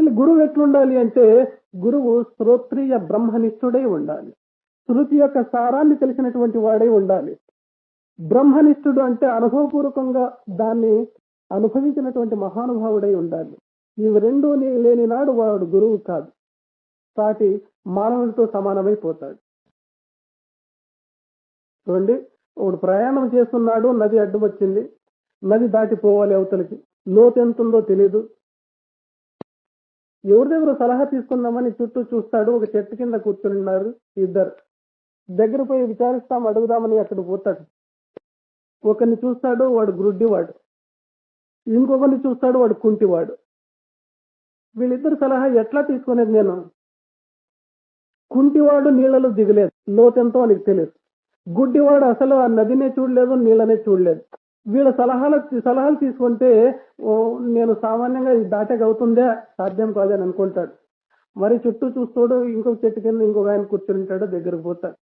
గురువు ఎట్లుండాలి అంటే గురువు శ్రోత్రియ బ్రహ్మనిష్ఠుడై ఉండాలి. శృతి యొక్క సారాన్ని తెలిసినటువంటి వాడై ఉండాలి. బ్రహ్మనిష్ఠుడు అంటే అనుభవపూర్వకంగా దాన్ని అనుభవించినటువంటి మహానుభావుడై ఉండాలి. ఇవి రెండు లేని నాడు వాడు గురువు కాదు. సాటి మానవుడితో సమానమైపోతాడు. చూడండి ఒకడు ప్రయాణం చేస్తున్నాడు నది అడ్డు వచ్చింది నది దాటిపోవాలి అవతలకి. లోతు ఎంతుందో తెలియదు ఎవరి దగ్గర సలహా తీసుకుందామని చుట్టూ చూస్తాడు ఒక చెట్టు కింద కూర్చుని ఉన్నారు ఇద్దరు. దగ్గర పోయి విచారిస్తాం అడుగుదామని అక్కడ పోతాడు. ఒకరిని చూస్తాడు వాడు గ్రుడ్డివాడు. ఇంకొకరిని చూస్తాడు వాడు కుంటివాడు. వీళ్ళిద్దరు సలహా ఎట్లా తీసుకునేది నేను? కుంటివాడు నీళ్ళలో దిగలేదు లోతెంతో నీకు తెలియదు. గుడ్డివాడు అసలు ఆ నదినే చూడలేదు నీళ్ళనే చూడలేదు. వీళ్ళ సలహాలు సలహాలు తీసుకుంటే ఓ, నేను సామాన్యంగా ఇది దాటగవుతుందే సాధ్యం కాదని అనుకుంటాడు. మరి చుట్టూ చూస్తాడు ఇంకొక చెట్టు కింద ఇంకొక ఆయన కూర్చుని ఉంటాడు దగ్గరకు పోతాడు.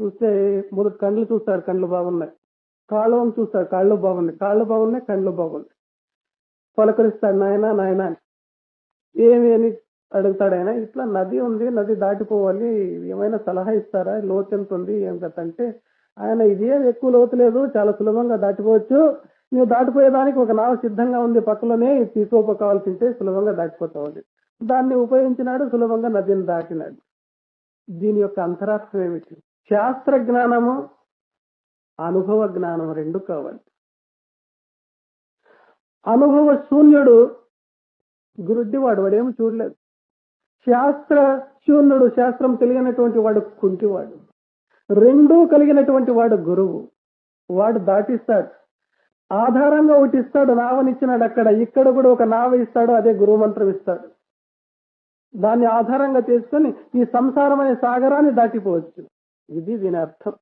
చూస్తే మొదటి కళ్ళు చూస్తాడు కళ్ళు బాగున్నాయి. కాళ్ళు చూస్తాడు కాళ్ళు బాగున్నాయి. కాళ్ళు బాగున్నాయి కళ్ళు బాగున్నాయి. పలకరిస్తాడు నాయన నాయన అని. ఏమి అని అడుగుతాడు ఆయన. ఇట్లా నది ఉంది నది దాటిపోవాలి ఏమైనా సలహా ఇస్తారా? లోతు ఎంత ఉంది ఏం కథ అంటే ఆయన ఇదేం ఎక్కువ లోతులేదు చాలా సులభంగా దాటిపోవచ్చు. నువ్వు దాటిపోయేదానికి ఒక నావ సిద్ధంగా ఉంది పక్కలోనే తీసుకోపోవాల్సింటే సులభంగా దాటిపోతావు దాన్ని ఉపయోగించినాడు సులభంగా నదిని దాటినాడు. దీని యొక్క అంతరార్థం ఏమిటి? శాస్త్ర జ్ఞానము అనుభవ జ్ఞానం రెండు కావాలి. అనుభవ శూన్యుడు గురుడ్డివాడు వాడేమి చూడలేదు. శాస్త్ర శూన్యుడు శాస్త్రం తెలియనటువంటి వాడు కుంటివాడు. రెండూ కలిగినటువంటి వాడు గురువు. వాడు దాటిస్తాడు. ఆధారంగా ఒకటి ఇస్తాడు నావనిచ్చినాడు అక్కడ. ఇక్కడ కూడా ఒక నావ ఇస్తాడు అదే గురువు మంత్రం ఇస్తాడు. దాన్ని ఆధారంగా చేసుకొని ఈ సంసారం అనే సాగరాన్ని దాటిపోవచ్చు. ఇది దీని అర్థం.